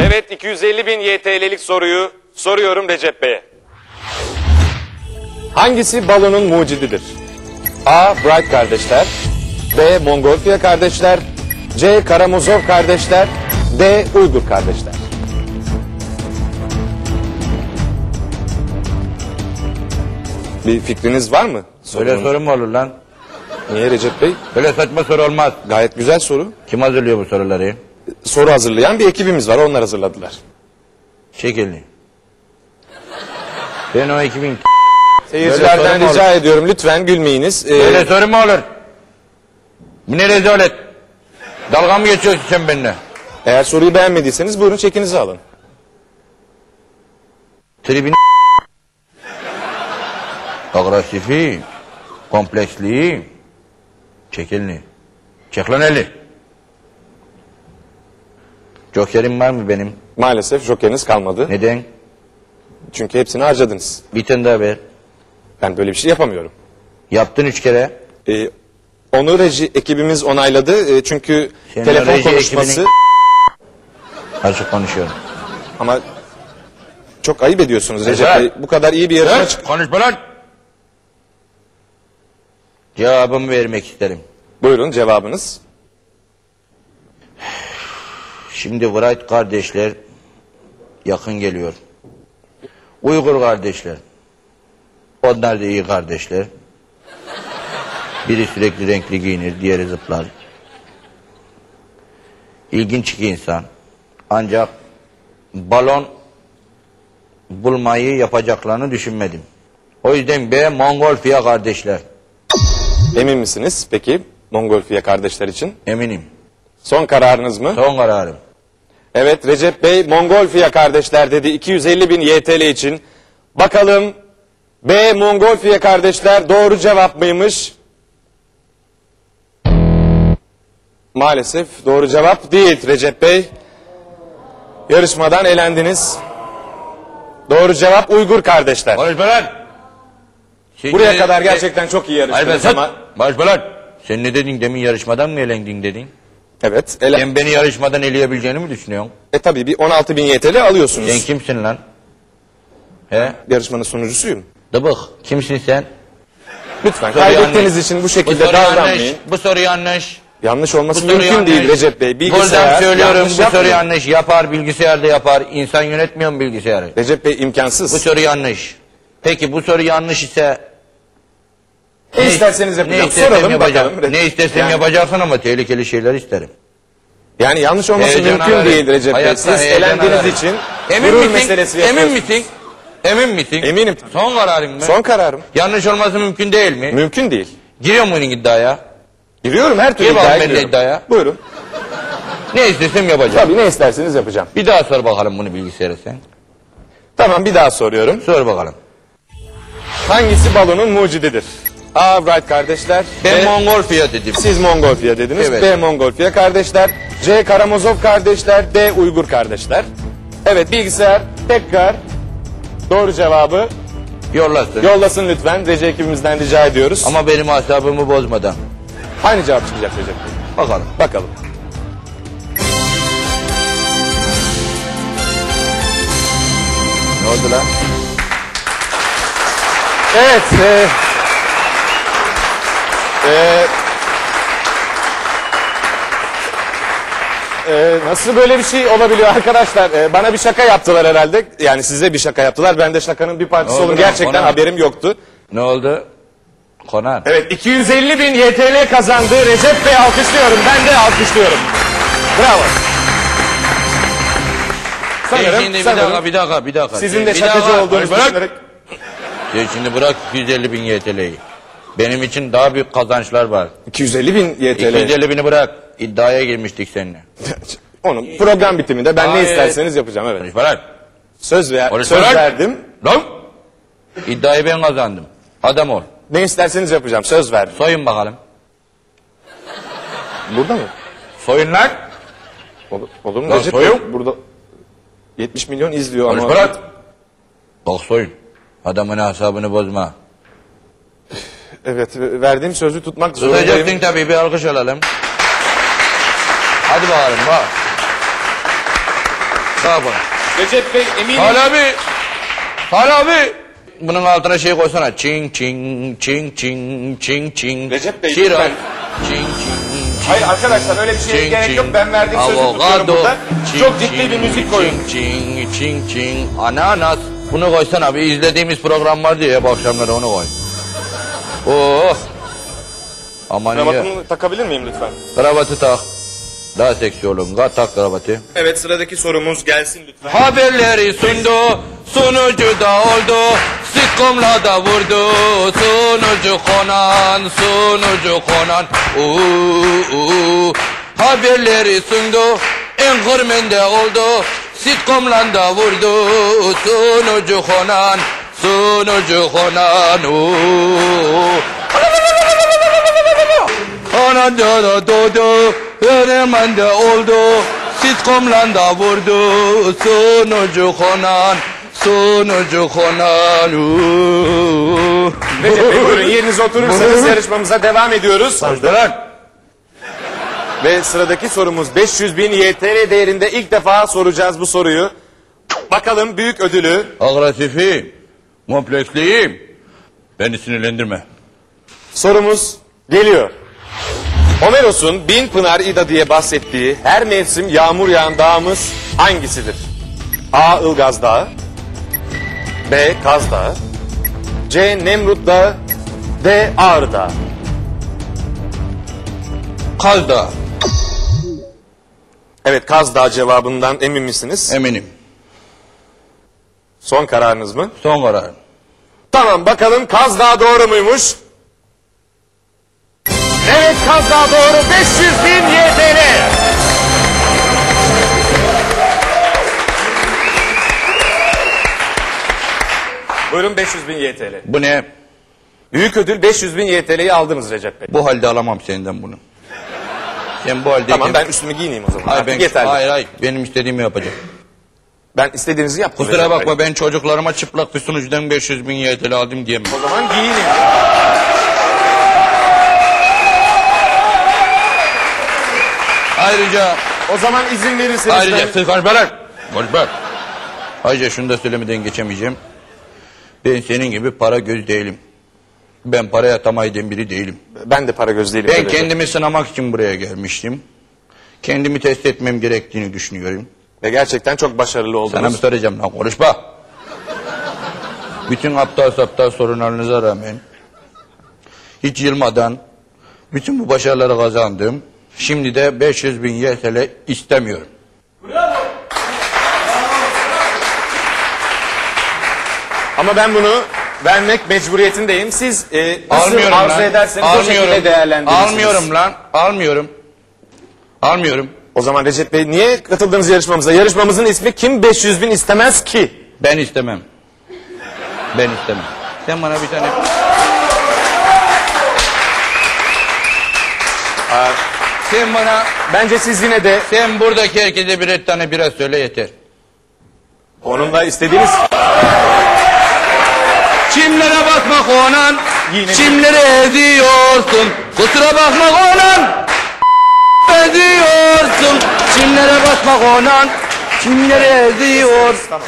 Evet 250 bin YTL'lik soruyu soruyorum Recep Bey'e. Hangisi balonun mucididir? A. Bright kardeşler B. Mongolfiya kardeşler C. Karamazov kardeşler D. Uygur kardeşler Bir fikriniz var mı? Öyle Sorunun. soru mu olur lan? Niye Recep Bey? Öyle saçma soru olmaz. Gayet güzel soru. Kim hazırlıyor bu soruları? Soru hazırlayan bir ekibimiz var. Onlar hazırladılar. Şekilli. Ben o ekibin... Seyircilerden Böyle rica ediyorum lütfen gülmeyiniz. Ee, Öyle soru mu olur? Bu ne rezalet? Dalga mı geçiyorsun sen benimle? eğer soruyu beğenmediyseniz buyurun çekinizi alın. Tribini... Agresifi, kompleksli, çek elini. Çek lan elini. Jokerim var mı benim? Maalesef jokeriniz kalmadı. Neden? Çünkü hepsini harcadınız. Bir tane daha ver. Ben böyle bir şey yapamıyorum. Yaptın üç kere. Ee, onu reji ekibimiz onayladı. Ee, çünkü Senin telefon reji konuşması ekibinin- Açık konuşuyorum. ama çok ayıp ediyorsunuz Recep. Bey. Bu kadar iyi bir yarışma çık- Konuşma lan. Cevabımı vermek isterim. Buyurun cevabınız. Şimdi Wright kardeşler yakın geliyor. Uygur kardeşler. Onlar da iyi kardeşler. Biri sürekli renkli giyinir, diğeri zıplar. İlginç iki insan. Ancak balon bulmayı yapacaklarını düşünmedim. O yüzden B Mongolfiya kardeşler. Emin misiniz peki Mongolfiya kardeşler için? Eminim. Son kararınız mı? Son kararım. Evet Recep Bey Mongolfiya kardeşler dedi 250 bin YTL için. Bakalım B Mongolfiya kardeşler doğru cevap mıymış? Maalesef doğru cevap değil Recep Bey. Yarışmadan elendiniz. Doğru cevap Uygur kardeşler. Lan. Sen Buraya kadar gerçekten çok iyi yarıştınız ama... Konuşma lan. Sen ne dedin demin yarışmadan mı elendin dedin? Evet. Ele... Sen beni yarışmadan eleyebileceğini mi düşünüyorsun? E tabii bir 16 bin YTL alıyorsunuz. Sen kimsin lan? He? Yarışmanın sunucusuyum. Dıbık. Kimsin sen? Lütfen Soruyu kaybettiğiniz yanlış. için bu Bu şekilde soru yanlış. davranmayın. Bu soru yanlış. Yanlış Bu olması soru mümkün yanlış. değil Recep Bey. Bilgisayar Buradan söylüyorum yanlış bu soru yanlış. Yapar bilgisayar da yapar. İnsan yönetmiyor mu bilgisayarı? Recep Bey imkansız. Bu soru yanlış. Peki bu soru yanlış ise ne isterseniz ne yapacağım. istersem Soralım yapacağım. bakalım. Ne istesem yani, yapacaksın ama tehlikeli şeyler isterim. Yani yanlış olması Heyecana mümkün verin. değil Recep Bey. Siz elendiğiniz verin. için Emin gurur misin? meselesi Emin misin? Emin misin? Eminim. Son kararın mı? Son kararım. Yanlış olması mümkün değil mi? Mümkün değil. Giriyor mu bunun iddiaya? Giriyorum her türlü Gir iddiaya giriyorum. iddiaya. Buyurun. Ne istesem yapacağım. Tabii ne isterseniz yapacağım. Bir daha sor bakalım bunu bilgisayara sen. Tamam bir daha soruyorum. Sor bakalım. Hangisi balonun mucididir? A. Wright kardeşler. Ben B. Mongolfiya dedim. Siz Mongolfiya dediniz. Evet. B. Mongolfiya kardeşler. C. Karamazov kardeşler. D. Uygur kardeşler. Evet bilgisayar tekrar doğru cevabı Yollasın. yollasın lütfen. Reji ekibimizden rica ediyoruz. Ama benim asabımı bozmadan. Aynı cevap çıkacak Recep Bey. Bakalım. Bakalım. Ne oldu lan? Evet. E, e, e, nasıl böyle bir şey olabiliyor arkadaşlar? E, bana bir şaka yaptılar herhalde. Yani size bir şaka yaptılar. Ben de şakanın bir parçası Ne oldu oldum. lan? Gerçekten Ona- haberim yoktu. Ne oldu? Konan. Evet 250 bin YTL kazandı. Recep Bey alkışlıyorum. Ben de alkışlıyorum. Bravo. Sen Sanırım, şimdi bir sanırım dakika, bir dakika, bir dakika. sizin de Bir şakacı dakika. olduğunuzu Bırak. düşünerek... Sen şimdi bırak 250 bin YTL'yi. Benim için daha büyük kazançlar var. 250 bin YTL. 250 bini bırak. İddiaya girmiştik seninle. Onun program bitiminde ben ne isterseniz yapacağım evet. Konuşma lan. Söz ver, Konuşma söz lan. verdim. Lan. İddiayı ben kazandım. Adam ol. Ne isterseniz yapacağım. Söz verdim. Soyun bakalım. Burada mı? Soyun lan. Olur, olur mu Lan Recep soyun. Burada 70 milyon izliyor ama. Konuşma lan. Bak soyun. Adamın asabını bozma. Evet verdiğim sözü tutmak zorundayım. Tutacaksın tabii bir alkış alalım. Hadi bakalım bak. Bak bak. Recep Bey eminim. Hal abi. Hal abi. Bunun altına şey koysana. Çing çing çing çing çing çing. Recep Bey, Şiran. lütfen. Çing çing. Hayır arkadaşlar öyle bir şeye Çing gerek çing. yok. Ben verdiğim sözü tutuyorum burada. Çing Çok ciddi bir müzik koyun. Çing çing çing çing. Ananas. Bunu koysana bir izlediğimiz program vardı ya bu akşamları onu koy. Oh. Aman ya. Kravatımı takabilir miyim lütfen? Kravatı tak. Daha seksi. Ka- Tak kravatı. Evet sıradaki sorumuz gelsin lütfen. Haberleri sundu, sunucu da oldu, sitcomla da vurdu, sunucu konan, sunucu konan, uuu, uuu. Haberleri sundu, enkırmende oldu, sitcomla da vurdu, sunucu konan, sunucu konan, uuu. Ana da da doğdu, öğrenmen de oldu, sitcomla da vurdu, sunucu konan, sunucu konan. uuu. Recep Bey buyurun yerinize oturursanız yarışmamıza devam ediyoruz. Lan, Ve sıradaki sorumuz 500 bin YTL değerinde ilk defa soracağız bu soruyu. Bakalım büyük ödülü Agresifim, kompleksliyim. Beni sinirlendirme. Sorumuz geliyor. Homeros'un Bin Pınar İda diye bahsettiği her mevsim yağmur yağan dağımız hangisidir? A. Ilgaz Dağı B. Kaz Dağı C. Nemrut Dağı D. Ağrı Dağı Kaz da, Evet Kaz Dağı cevabından emin misiniz? eminim. Son kararınız mı? Son karar. Tamam bakalım Kaz Dağı doğru muymuş? Evet Kaz Dağı doğru 500 bin YTL. Buyurun 500 bin YTL. Bu ne? Büyük ödül 500 bin YTL'yi aldınız Recep Bey. Bu halde alamam senden bunu. Sen bu halde... Tamam ben üstümü giyineyim o zaman. Hayır, Artık ben, yeterli. hayır hayır benim istediğimi yapacağım. Ben istediğinizi yaptım. Kusura bakma ben çocuklarıma çıplak bir sunucudan 500 bin YTL aldım diyemem. O zaman giyinin. Ayrıca O zaman izin verirseniz ayrıca ben... konuşma lan. Konuşma. Ayrıca şunu da söylemeden geçemeyeceğim. Ben senin gibi para göz değilim. Ben paraya tamah eden biri değilim. Ben de para göz değilim. Ben Bey. kendimi sınamak için buraya gelmiştim. Kendimi test etmem gerektiğini düşünüyorum. Ve gerçekten çok başarılı oldunuz. Sana mı soracağım lan konuşma. Bütün aptal saptal sorunlarınıza rağmen hiç yılmadan bütün bu başarıları kazandım. Şimdi de 500 bin YTL istemiyorum. Ama ben bunu vermek mecburiyetindeyim. Siz e, nasıl Almıyorum arzu lan. ederseniz o şekilde değerlendirirsiniz. Almıyorum lan. Almıyorum. Almıyorum. O zaman Recep Bey niye katıldınız yarışmamıza? Yarışmamızın ismi kim 500 bin istemez ki? Ben istemem. Ben istemem. Sen bana bir tane... Sen bana, Bence siz yine de sen buradaki herkese birer tane bira söyle yeter. onunla istediğiniz... Çimlere bakma konan, Yine- çimlere ediyorsun. Kusura bakma konan, ediyorsun. Çimlere bakma konan, çimlere ediyorsun.